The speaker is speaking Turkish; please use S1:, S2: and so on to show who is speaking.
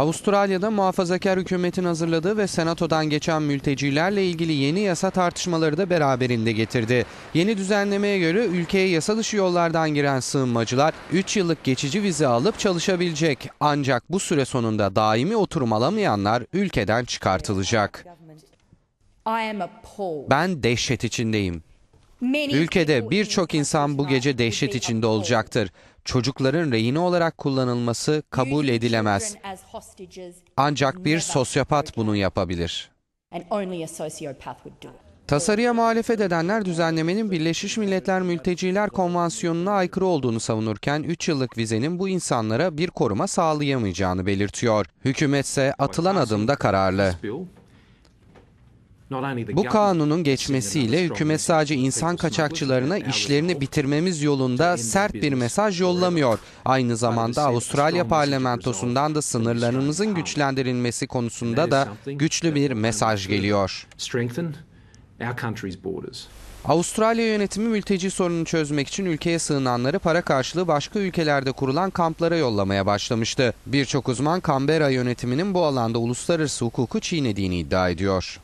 S1: Avustralya'da muhafazakar hükümetin hazırladığı ve senatodan geçen mültecilerle ilgili yeni yasa tartışmaları da beraberinde getirdi. Yeni düzenlemeye göre ülkeye yasa dışı yollardan giren sığınmacılar 3 yıllık geçici vize alıp çalışabilecek. Ancak bu süre sonunda daimi oturum alamayanlar ülkeden çıkartılacak. Ben dehşet içindeyim. Ülkede birçok insan bu gece dehşet içinde olacaktır. Çocukların rehine olarak kullanılması kabul edilemez. Ancak bir sosyopat bunu yapabilir. Tasarıya muhalefet edenler düzenlemenin Birleşmiş Milletler Mülteciler Konvansiyonu'na aykırı olduğunu savunurken 3 yıllık vizenin bu insanlara bir koruma sağlayamayacağını belirtiyor. Hükümetse atılan adımda kararlı. Bu kanunun geçmesiyle hükümet sadece insan kaçakçılarına işlerini bitirmemiz yolunda sert bir mesaj yollamıyor. Aynı zamanda Avustralya parlamentosundan da sınırlarımızın güçlendirilmesi konusunda da güçlü bir mesaj geliyor. Avustralya yönetimi mülteci sorununu çözmek için ülkeye sığınanları para karşılığı başka ülkelerde kurulan kamplara yollamaya başlamıştı. Birçok uzman Canberra yönetiminin bu alanda uluslararası hukuku çiğnediğini iddia ediyor.